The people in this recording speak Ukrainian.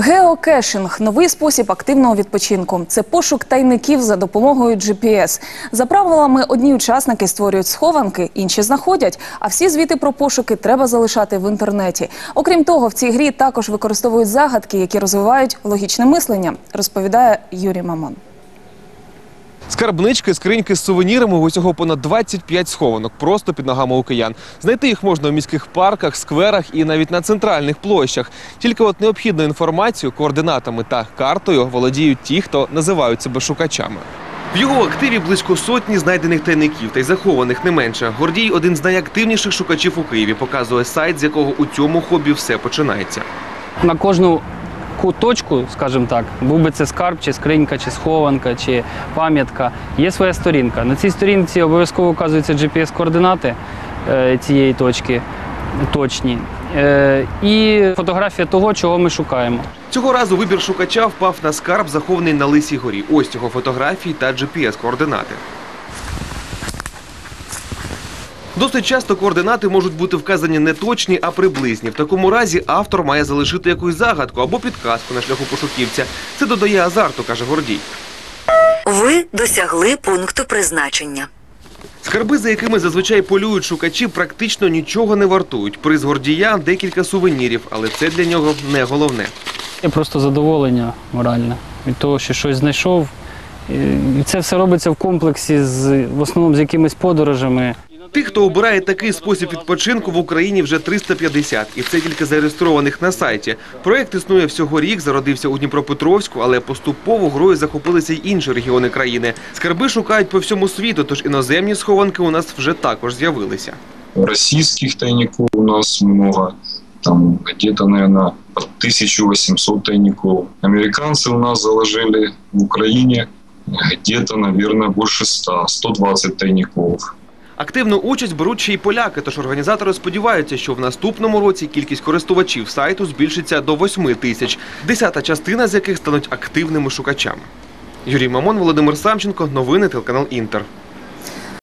Геокешинг новий спосіб активного відпочинку. Це пошук тайників за допомогою GPS. За правилами, одні учасники створюють схованки, інші знаходять. А всі звіти про пошуки треба залишати в інтернеті. Окрім того, в цій грі також використовують загадки, які розвивають логічне мислення, розповідає Юрій Мамон. Скарбнички, скриньки з сувенірами усього понад 25 схованок просто під ногами у киян. Знайти їх можна у міських парках, скверах і навіть на центральних площах. Тільки от необхідну інформацію, координатами та картою володіють ті, хто називають себе шукачами. В його активі близько сотні знайдених тайників та й захованих не менше. Гордій один з найактивніших шукачів у Києві. Показує сайт, з якого у цьому хобі все починається. на кожну ку- точку, скажімо так, був би це скарб, чи скринька, чи схованка, чи пам'ятка. Є своя сторінка. На цій сторінці обов'язково вказуються GPS-координати е, цієї точки точні. Е, і фотографія того, чого ми шукаємо. Цього разу вибір шукача впав на скарб, захований на Лисій горі. Ось його фотографії та GPS-координати. Досить часто координати можуть бути вказані не точні, а приблизні. В такому разі автор має залишити якусь загадку або підказку на шляху пошуківця. Це додає азарту, каже Гордій. Ви досягли пункту призначення. Скарби, за якими зазвичай полюють шукачі, практично нічого не вартують. Приз Гордія – декілька сувенірів, але це для нього не головне. Є просто задоволення моральне від того, що щось знайшов. І це все робиться в комплексі з в основному з якимись подорожами. Тих, хто обирає такий спосіб відпочинку в Україні вже 350, і це тільки зареєстрованих на сайті. Проект існує всього рік, зародився у Дніпропетровську, але поступово грою захопилися й інші регіони країни. Скарби шукають по всьому світу, тож іноземні схованки у нас вже також з'явилися. Российских тайников у нас много. Там где-то, наверное, под 1800 тайников. Американцы у нас заложили в Украине где-то, наверное, больше 100, 120 тайников. Активну участь беруть ще й поляки, тож організатори сподіваються, що в наступному році кількість користувачів сайту збільшиться до 8 тисяч, десята частина з яких стануть активними шукачами. Юрій Мамон, Володимир Самченко, новини телеканал Інтер.